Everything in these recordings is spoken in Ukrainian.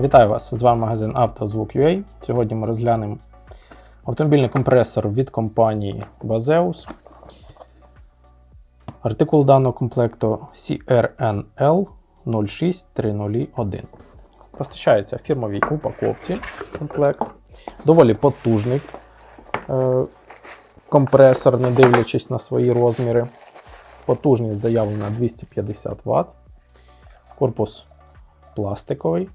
Вітаю вас! З вами магазин «Автозвук.UA». Сьогодні ми розглянемо автомобільний компресор від компанії Bazeus. Артикул даного комплекту CRNL 06301. Постачається в фірмовій упаковці комплект. Доволі потужний е, компресор, не дивлячись на свої розміри. Потужність заявлена 250 Вт. Корпус пластиковий.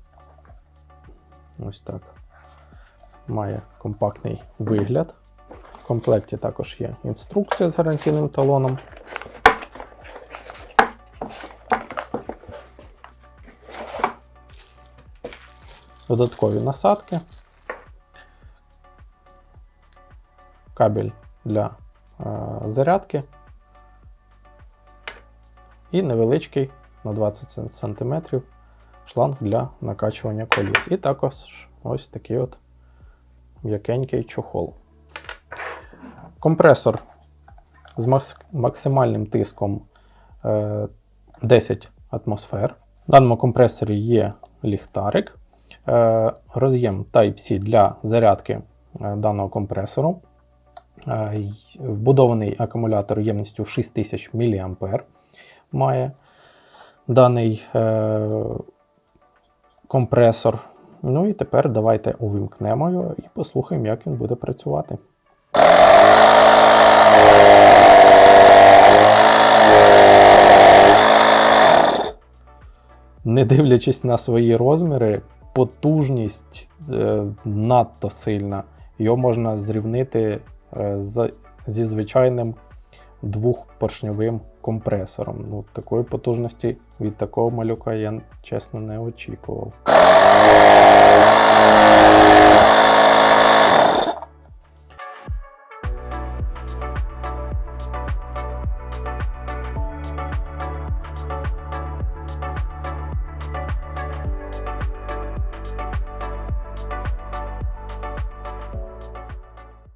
Ось так. Має компактний вигляд. В комплекті також є інструкція з гарантійним талоном. Додаткові насадки. Кабель для е, зарядки. І невеличкий на 20 см шланг для накачування коліс. І також ось такий от м'якенький чохол. Компресор з максимальним тиском е, 10 атмосфер. В даному компресорі є ліхтарик, е, роз'єм Type-C для зарядки е, даного компресору. Е, Вбудований акумулятор ємністю 6000 мА має даний е, компресор. Ну і тепер давайте увімкнемо його і послухаємо, як він буде працювати. Не дивлячись на свої розміри, потужність е, надто сильна. Його можна зрівнити е, з, зі звичайним двохпоршньовим компресором. Ну, такої потужності від такого малюка я чесно не очікував.